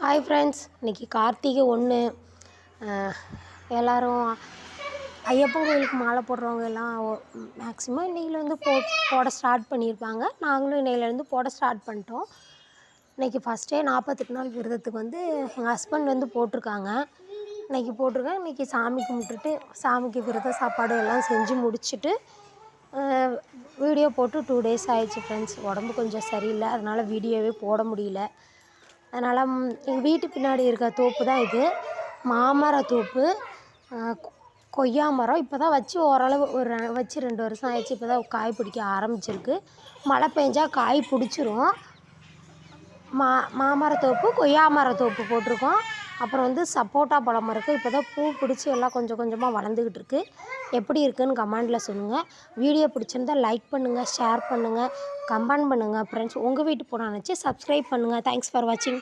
Hi friends இன்றைக்கி கார்த்திகை ஒன்று எல்லோரும் ஐயப்பன் கோயிலுக்கு மாலை போடுறவங்க எல்லாம் மேக்ஸிமம் இன்னையிலேருந்து போ போட ஸ்டார்ட் பண்ணியிருப்பாங்க. நாங்களும் இன்னையிலேருந்து போட ஸ்டார்ட் பண்ணிட்டோம். இன்றைக்கி ஃபஸ்ட்டே நாற்பத்தெட்டு நாள் விரதத்துக்கு வந்து எங்கள் ஹஸ்பண்ட் வந்து போட்டிருக்காங்க. இன்றைக்கி போட்டிருக்கேன் இன்றைக்கி சாமி கும்பிட்டுட்டு சாமிக்கு விரத சாப்பாடு எல்லாம் செஞ்சு முடிச்சுட்டு வீடியோ போட்டு டூ டேஸ் ஆயிடுச்சு ஃப்ரெண்ட்ஸ் உடம்பு கொஞ்சம் சரியில்லை. அதனால் வீடியோவே போட முடியல. அதனால் எங்கள் வீட்டு பின்னாடி இருக்க தோப்பு தான் இது. மாமர தோப்பு. கொய்யா மரம். இப்போ தான் வச்சு ஓரளவு ஒரு வச்சு ரெண்டு வருஷம் ஆயிடுச்சு. இப்போ தான் காய் பிடிக்க ஆரம்பிச்சிருக்கு. மழை பெஞ்சால் காய் பிடிச்சிரும். மா மாமரத்தோப்பு கொய்யா மரத்தோப்பு போட்டிருக்கோம். அப்புறம் வந்து சப்போட்டா பழம் இருக்குது இப்போ தான் பூ பிடிச்சி எல்லாம் கொஞ்சம் கொஞ்சமாக வளர்ந்துக்கிட்டு இருக்குது எப்படி இருக்குதுன்னு கமெண்டில் சொல்லுங்கள் வீடியோ பிடிச்சிருந்தா லைக் பண்ணுங்கள் ஷேர் பண்ணுங்கள் கமெண்ட் பண்ணுங்கள் ஃப்ரெண்ட்ஸ் உங்கள் வீட்டு போன சப்ஸ்கிரைப் பண்ணுங்கள் தேங்க்ஸ் ஃபார் வாட்சிங்